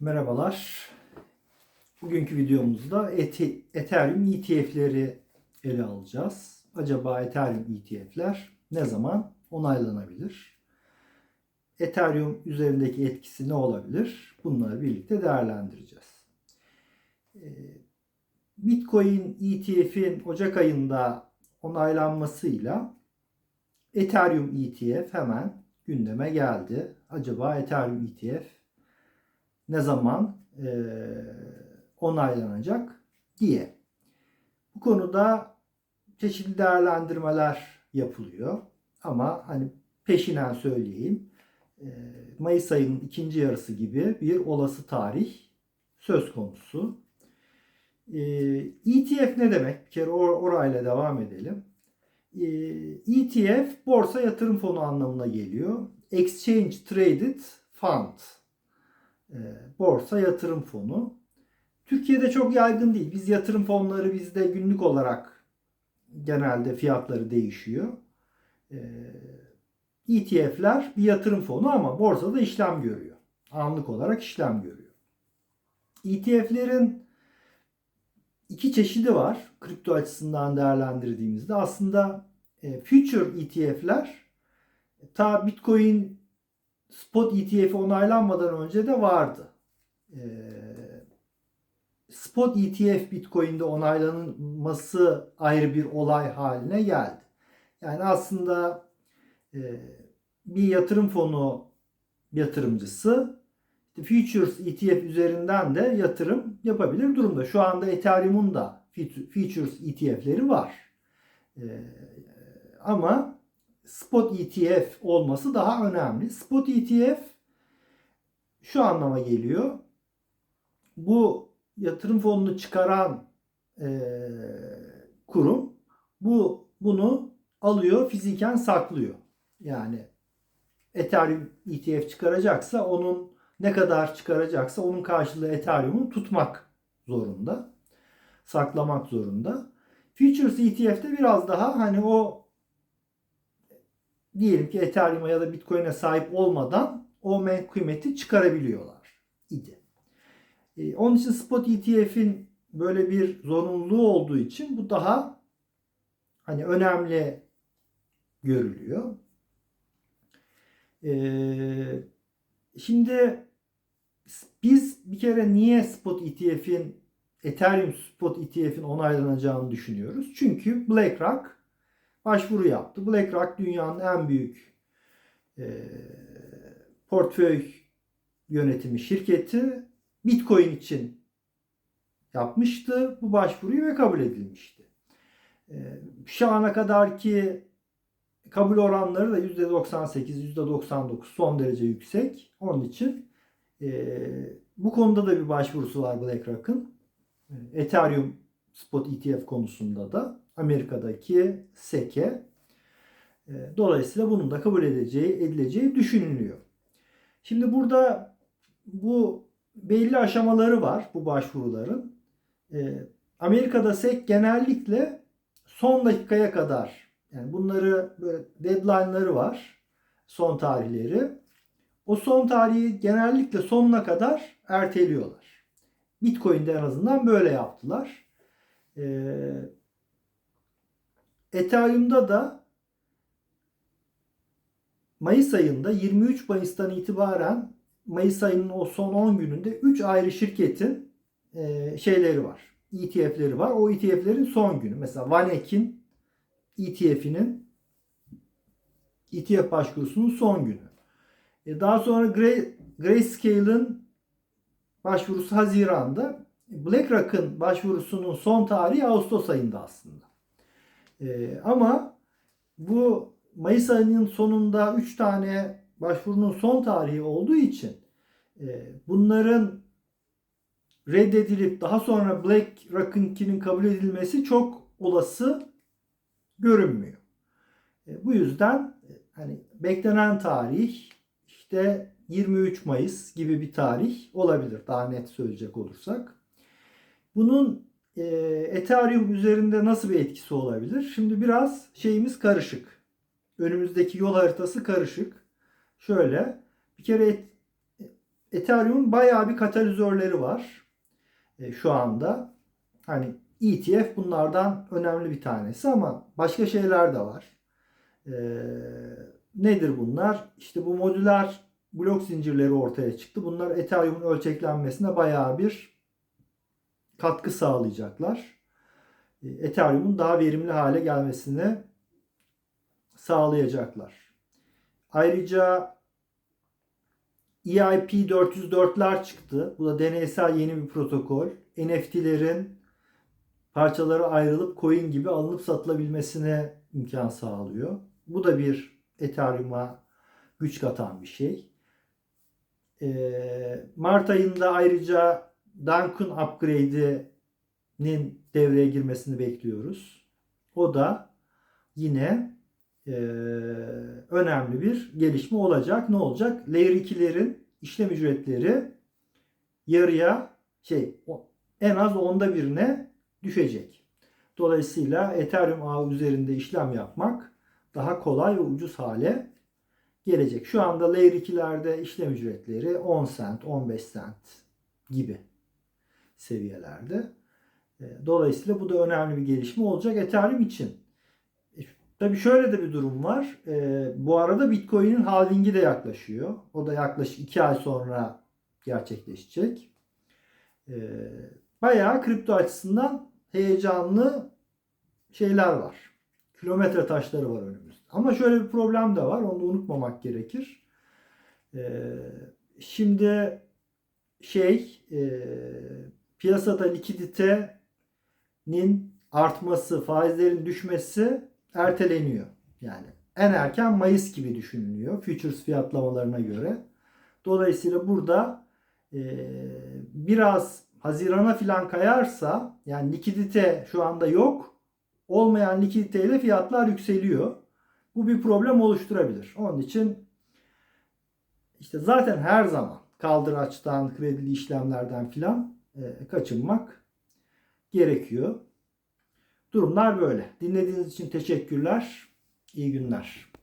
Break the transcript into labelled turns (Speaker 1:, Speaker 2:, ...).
Speaker 1: Merhabalar. Bugünkü videomuzda Ethereum ETF'leri ele alacağız. Acaba Ethereum ETF'ler ne zaman onaylanabilir? Ethereum üzerindeki etkisi ne olabilir? Bunları birlikte değerlendireceğiz. Ee, Bitcoin ETF'in Ocak ayında onaylanmasıyla Ethereum ETF hemen gündeme geldi. Acaba Ethereum ETF ne zaman e, onaylanacak diye. Bu konuda çeşitli değerlendirmeler yapılıyor. Ama hani peşinen söyleyeyim. e, Mayıs ayının ikinci yarısı gibi bir olası tarih söz konusu. E, ETF ne demek? Bir kere or- orayla devam edelim. E, ETF borsa yatırım fonu anlamına geliyor. Exchange Traded Fund e, borsa yatırım fonu. Türkiye'de çok yaygın değil. Biz yatırım fonları bizde günlük olarak genelde fiyatları değişiyor. E, ETF'ler bir yatırım fonu ama borsada işlem görüyor. Anlık olarak işlem görüyor. ETF'lerin iki çeşidi var. Kripto açısından değerlendirdiğimizde aslında e, future ETF'ler ta Bitcoin spot ETF onaylanmadan önce de vardı. Ee, spot ETF Bitcoin'de onaylanması ayrı bir olay haline geldi. Yani aslında e, bir yatırım fonu yatırımcısı Futures ETF üzerinden de yatırım yapabilir durumda. Şu anda Ethereum'un da Futures ETF'leri var. Ee, ama spot ETF olması daha önemli. Spot ETF şu anlama geliyor. Bu yatırım fonunu çıkaran e, kurum bu bunu alıyor, fiziken saklıyor. Yani Ethereum ETF çıkaracaksa onun ne kadar çıkaracaksa onun karşılığı Ethereum'u tutmak zorunda. Saklamak zorunda. Futures ETF'de biraz daha hani o diyelim ki Ethereum'a ya da Bitcoin'e sahip olmadan o kıymeti çıkarabiliyorlar idi. Ee, onun için spot ETF'in böyle bir zorunluluğu olduğu için bu daha hani önemli görülüyor. Ee, şimdi biz bir kere niye spot ETF'in Ethereum spot ETF'in onaylanacağını düşünüyoruz. Çünkü BlackRock başvuru yaptı. BlackRock dünyanın en büyük e, portföy yönetimi şirketi Bitcoin için yapmıştı bu başvuruyu ve kabul edilmişti. E, şu ana kadar ki kabul oranları da %98, %99 son derece yüksek. Onun için e, bu konuda da bir başvurusu var BlackRock'ın. E, Ethereum spot ETF konusunda da Amerika'daki SEC'e. E, Dolayısıyla bunun da kabul edileceği, edileceği düşünülüyor. Şimdi burada bu belli aşamaları var bu başvuruların. E, Amerika'da SEC genellikle son dakikaya kadar yani bunları böyle deadline'ları var. Son tarihleri. O son tarihi genellikle sonuna kadar erteliyorlar. Bitcoin'de en azından böyle yaptılar. Ee, Ethereum'da da Mayıs ayında 23 Mayıs'tan itibaren Mayıs ayının o son 10 gününde 3 ayrı şirketin e, şeyleri var. ETF'leri var. O ETF'lerin son günü. Mesela Vanek'in ETF'inin ETF başvurusunun son günü. E, daha sonra Gray, Grayscale'ın başvurusu Haziran'da. BlackRock'ın başvurusunun son tarihi Ağustos ayında aslında. Ee, ama bu Mayıs ayının sonunda 3 tane başvurunun son tarihi olduğu için e, bunların reddedilip daha sonra BlackRock'ınkinin kabul edilmesi çok olası görünmüyor. E, bu yüzden e, hani beklenen tarih işte 23 Mayıs gibi bir tarih olabilir daha net söyleyecek olursak. Bunun e, Ethereum üzerinde nasıl bir etkisi olabilir? Şimdi biraz şeyimiz karışık. Önümüzdeki yol haritası karışık. Şöyle bir kere Ethereum'un bayağı bir katalizörleri var e, şu anda. Hani ETF bunlardan önemli bir tanesi ama başka şeyler de var. E, nedir bunlar? İşte bu modüler blok zincirleri ortaya çıktı. Bunlar Ethereum'un ölçeklenmesine bayağı bir katkı sağlayacaklar. E, Ethereum'un daha verimli hale gelmesini sağlayacaklar. Ayrıca E EIP 404'ler çıktı. Bu da deneysel yeni bir protokol. NFT'lerin parçaları ayrılıp coin gibi alınıp satılabilmesine imkan sağlıyor. Bu da bir Ethereum'a güç katan bir şey. Ee, Mart ayında ayrıca Duncan upgrade'inin devreye girmesini bekliyoruz. O da yine e, önemli bir gelişme olacak. Ne olacak? Layer 2'lerin işlem ücretleri yarıya şey en az onda birine düşecek. Dolayısıyla Ethereum ağı üzerinde işlem yapmak daha kolay ve ucuz hale gelecek. Şu anda Layer 2'lerde işlem ücretleri 10 cent, 15 cent gibi seviyelerde. E, Dolayısıyla bu da önemli bir gelişme olacak Ethereum için. E, Tabii şöyle de bir durum var. E, bu arada Bitcoin'in halvingi de yaklaşıyor. O da yaklaşık 2 ay sonra gerçekleşecek. E, bayağı kripto açısından heyecanlı şeyler var. Kilometre taşları var önümüzde. Ama şöyle bir problem de var. Onu da unutmamak gerekir. E, şimdi şey piyasada likiditenin artması, faizlerin düşmesi erteleniyor. Yani en erken Mayıs gibi düşünülüyor futures fiyatlamalarına göre. Dolayısıyla burada e, biraz Haziran'a filan kayarsa yani likidite şu anda yok. Olmayan likiditeyle fiyatlar yükseliyor. Bu bir problem oluşturabilir. Onun için işte zaten her zaman kaldıraçtan, kredili işlemlerden filan kaçınmak gerekiyor. Durumlar böyle. Dinlediğiniz için teşekkürler. İyi günler.